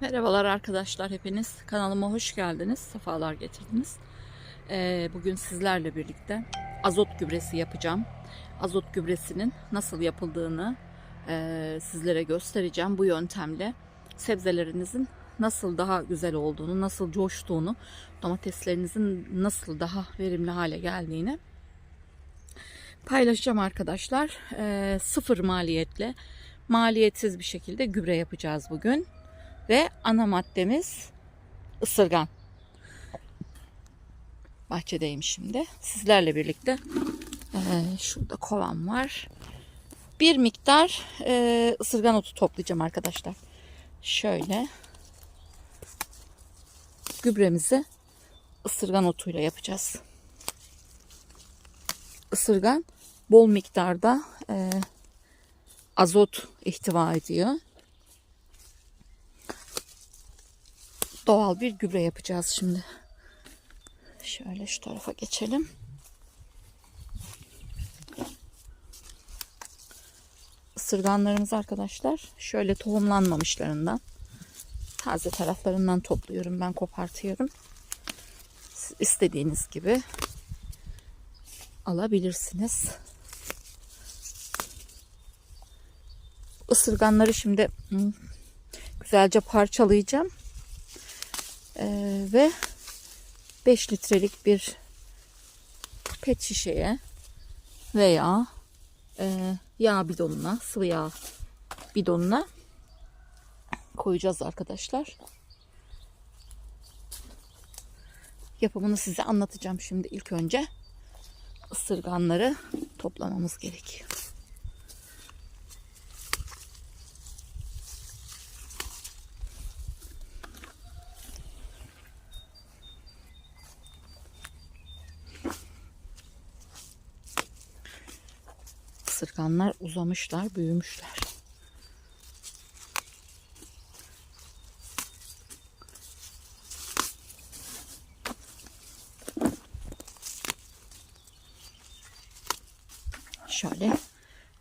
Merhabalar arkadaşlar hepiniz. Kanalıma hoş geldiniz. Sefalar getirdiniz. Ee, bugün sizlerle birlikte azot gübresi yapacağım. Azot gübresinin nasıl yapıldığını e, sizlere göstereceğim bu yöntemle. Sebzelerinizin nasıl daha güzel olduğunu, nasıl coştuğunu, domateslerinizin nasıl daha verimli hale geldiğini paylaşacağım arkadaşlar. Ee, sıfır maliyetle, maliyetsiz bir şekilde gübre yapacağız bugün. Ve ana maddemiz ısırgan. Bahçedeyim şimdi. Sizlerle birlikte eee, şurada kovan var. Bir miktar eee, ısırgan otu toplayacağım arkadaşlar. Şöyle gübremizi ısırgan otuyla yapacağız. Isırgan bol miktarda eee, azot ihtiva ediyor. Doğal bir gübre yapacağız şimdi. Şöyle şu tarafa geçelim. Isırganlarımız arkadaşlar şöyle tohumlanmamışlarından taze taraflarından topluyorum ben kopartıyorum. Siz istediğiniz gibi alabilirsiniz. Isırganları şimdi hmm, güzelce parçalayacağım. Ee, ve 5 litrelik bir pet şişeye veya e, yağ bidonuna, sıvı yağ bidonuna koyacağız arkadaşlar. Yapımını size anlatacağım şimdi ilk önce. ısırganları toplamamız gerekiyor. Isırganlar uzamışlar, büyümüşler. Şöyle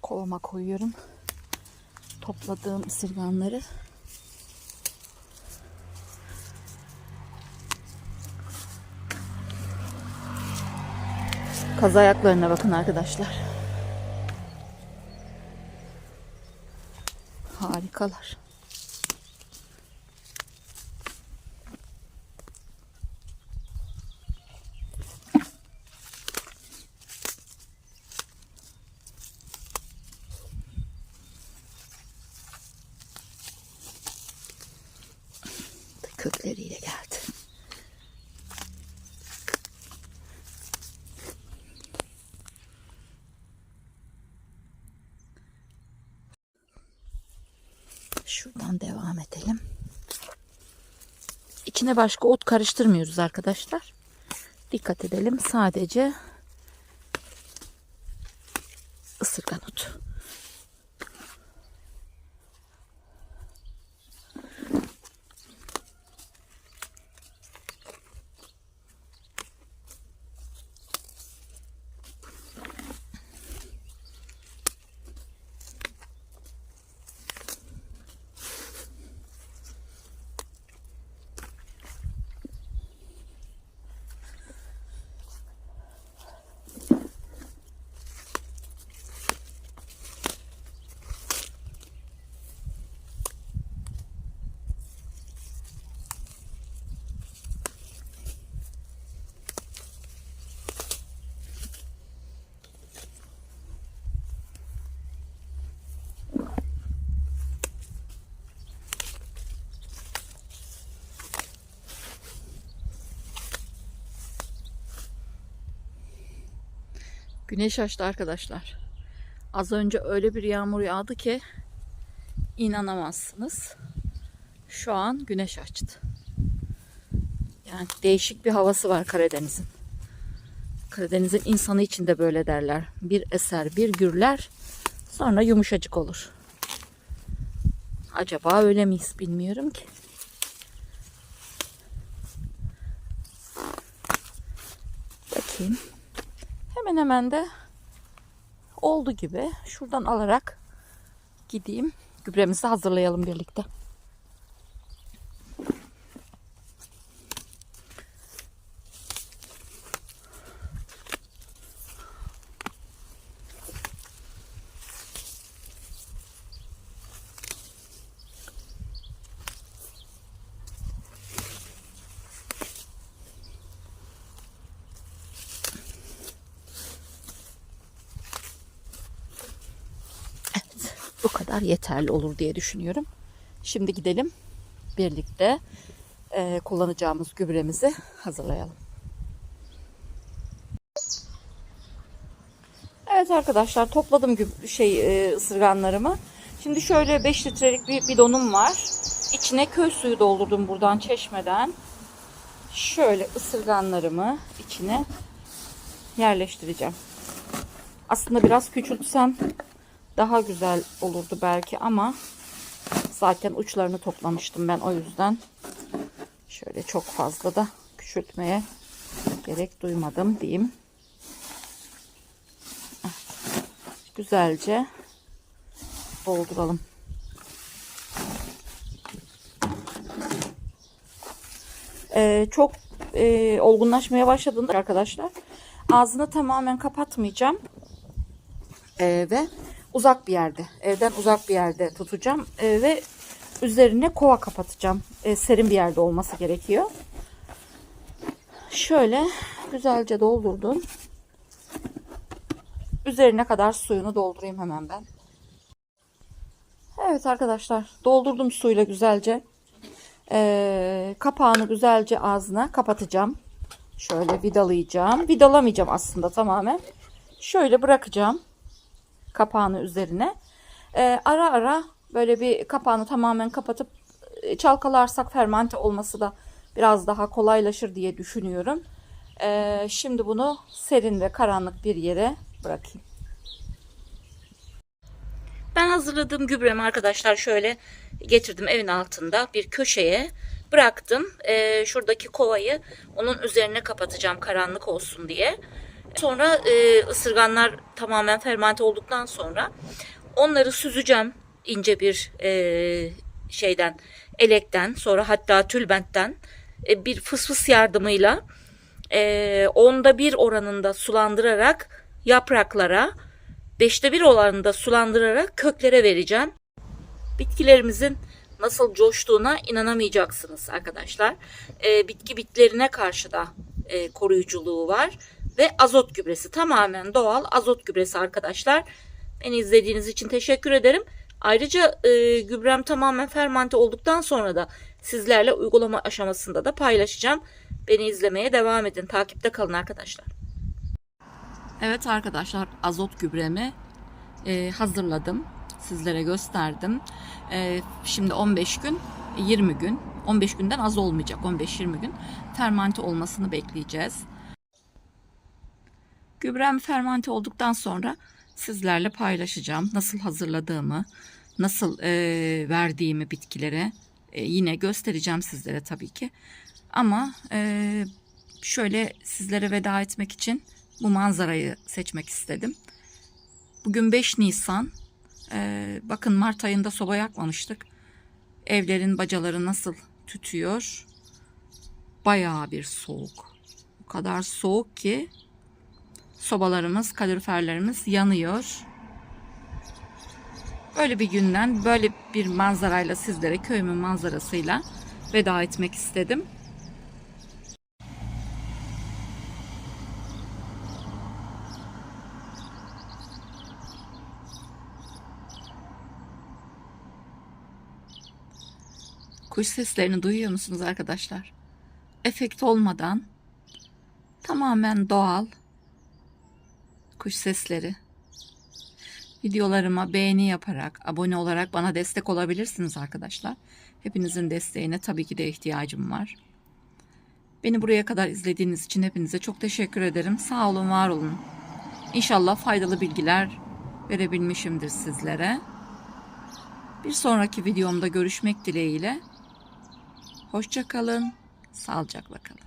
kovama koyuyorum. Topladığım ısırganları. Kaz ayaklarına bakın arkadaşlar. Harikalar. Kökleriyle Şuradan devam edelim. İçine başka ot karıştırmıyoruz arkadaşlar. Dikkat edelim. Sadece ısırgan otu. Güneş açtı arkadaşlar. Az önce öyle bir yağmur yağdı ki inanamazsınız. Şu an güneş açtı. Yani değişik bir havası var Karadeniz'in. Karadeniz'in insanı için de böyle derler. Bir eser, bir gürler, sonra yumuşacık olur. Acaba öyle miyiz bilmiyorum ki. Bakayım. Hemen hemen de oldu gibi. Şuradan alarak gideyim. Gübremizi hazırlayalım birlikte. Kadar yeterli olur diye düşünüyorum. Şimdi gidelim birlikte e, kullanacağımız gübremizi hazırlayalım. Evet arkadaşlar topladım şey e, ısırganlarımı. Şimdi şöyle 5 litrelik bir bidonum var. İçine köy suyu doldurdum buradan çeşmeden. Şöyle ısırganlarımı içine yerleştireceğim. Aslında biraz küçültsem daha güzel olurdu belki ama zaten uçlarını toplamıştım ben o yüzden şöyle çok fazla da küçültmeye gerek duymadım diyeyim. Güzelce dolduralım. Ee, çok e, olgunlaşmaya başladığında arkadaşlar ağzını tamamen kapatmayacağım Ee, ve uzak bir yerde evden uzak bir yerde tutacağım Ee, ve üzerine kova kapatacağım Ee, serin bir yerde olması gerekiyor şöyle güzelce doldurdum üzerine kadar suyunu doldurayım hemen ben Evet arkadaşlar doldurdum suyla güzelce Ee, kapağını güzelce ağzına kapatacağım. Şöyle vidalayacağım. Vidalamayacağım aslında tamamen. Şöyle bırakacağım kapağını üzerine. Ee, ara ara böyle bir kapağını tamamen kapatıp e, çalkalarsak fermente olması da biraz daha kolaylaşır diye düşünüyorum. Ee, şimdi bunu serin ve karanlık bir yere bırakayım. Ben hazırladığım gübremi arkadaşlar şöyle getirdim evin altında bir köşeye bıraktım. Ee, şuradaki kovayı onun üzerine kapatacağım karanlık olsun diye. Sonra e, ısırganlar tamamen fermente olduktan sonra onları süzeceğim ince bir e, şeyden elekten sonra hatta tülbentten e, bir fısfıs yardımıyla e, onda bir oranında sulandırarak yapraklara beşte bir oranında sulandırarak köklere vereceğim. Bitkilerimizin nasıl coştuğuna inanamayacaksınız arkadaşlar. E, bitki bitlerine karşı da e, koruyuculuğu var. Ve azot gübresi tamamen doğal azot gübresi arkadaşlar. Beni izlediğiniz için teşekkür ederim. Ayrıca e, gübrem tamamen fermente olduktan sonra da sizlerle uygulama aşamasında da paylaşacağım. Beni izlemeye devam edin. Takipte kalın arkadaşlar. Evet arkadaşlar azot gübremi e, hazırladım. Sizlere gösterdim. E, şimdi 15 gün 20 gün 15 günden az olmayacak 15-20 gün fermante olmasını bekleyeceğiz. Gübrem fermante olduktan sonra sizlerle paylaşacağım. Nasıl hazırladığımı, nasıl e, verdiğimi bitkilere e, yine göstereceğim sizlere tabii ki. Ama e, şöyle sizlere veda etmek için bu manzarayı seçmek istedim. Bugün 5 Nisan. Ee, bakın Mart ayında soba yakmamıştık. Evlerin bacaları nasıl tütüyor. Bayağı bir soğuk. O kadar soğuk ki sobalarımız, kaloriferlerimiz yanıyor. Böyle bir günden, böyle bir manzarayla sizlere köyümün manzarasıyla veda etmek istedim. Kuş seslerini duyuyor musunuz arkadaşlar? Efekt olmadan tamamen doğal kuş sesleri. Videolarıma beğeni yaparak, abone olarak bana destek olabilirsiniz arkadaşlar. Hepinizin desteğine tabii ki de ihtiyacım var. Beni buraya kadar izlediğiniz için hepinize çok teşekkür ederim. Sağ olun, var olun. İnşallah faydalı bilgiler verebilmişimdir sizlere. Bir sonraki videomda görüşmek dileğiyle. Hoşça kalın, sağlıcakla kalın.